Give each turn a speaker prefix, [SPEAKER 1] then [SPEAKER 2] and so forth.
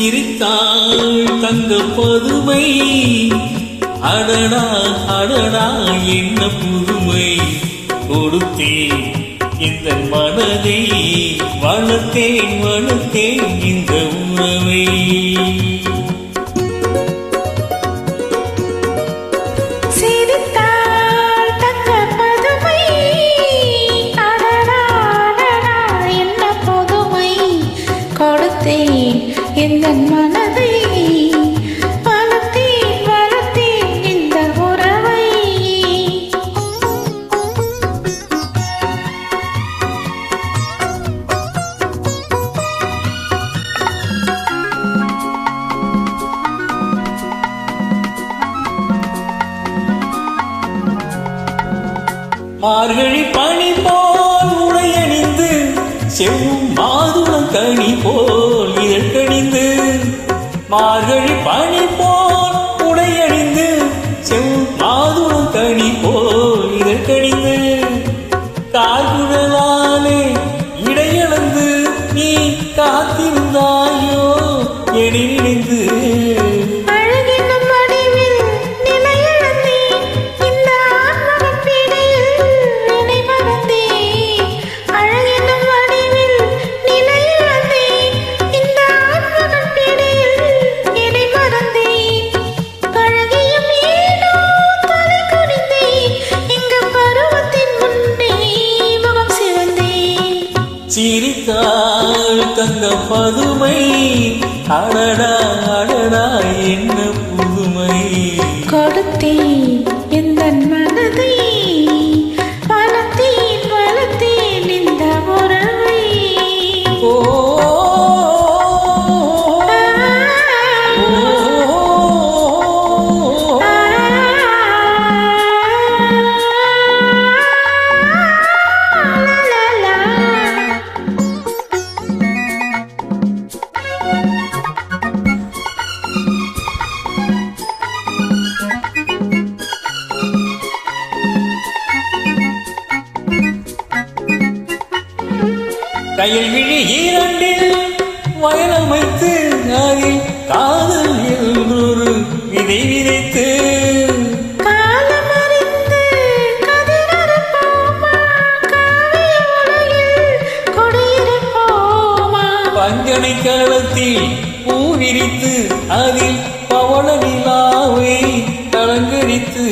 [SPEAKER 1] இருத்தாள் தங்க பதுமை. அடடா அடடா என்ன புதுமை. கொடுத்தேன் இந்த மனதை. வளர்த்தேன் வளர்த்தேன் இந்த உறவை
[SPEAKER 2] மார்கழி பணி போல் உடையணிந்து செவ்வும் மாதுளம் கனி போல் இதழ்கணிந்து. மார்கழி பணி போல் உடையணிந்து செவ்வும் மாதுளம் கனி போல் இதழ்கணிந்து. கால்குழலாலே இடையளந்து நீ காத்திருந்தாயோ என நினைந்து சிரித்தாள் தங்க பதுமை. அடடா அடடா என்ன கையில் விழி இரண்டில் வயலமைத்து அதில் காதல் என்றொரு விதை விதைத்து. பஞ்சனை களத்தில் பூ விரித்து அதில் பவள நிலாவை கலங்கரித்து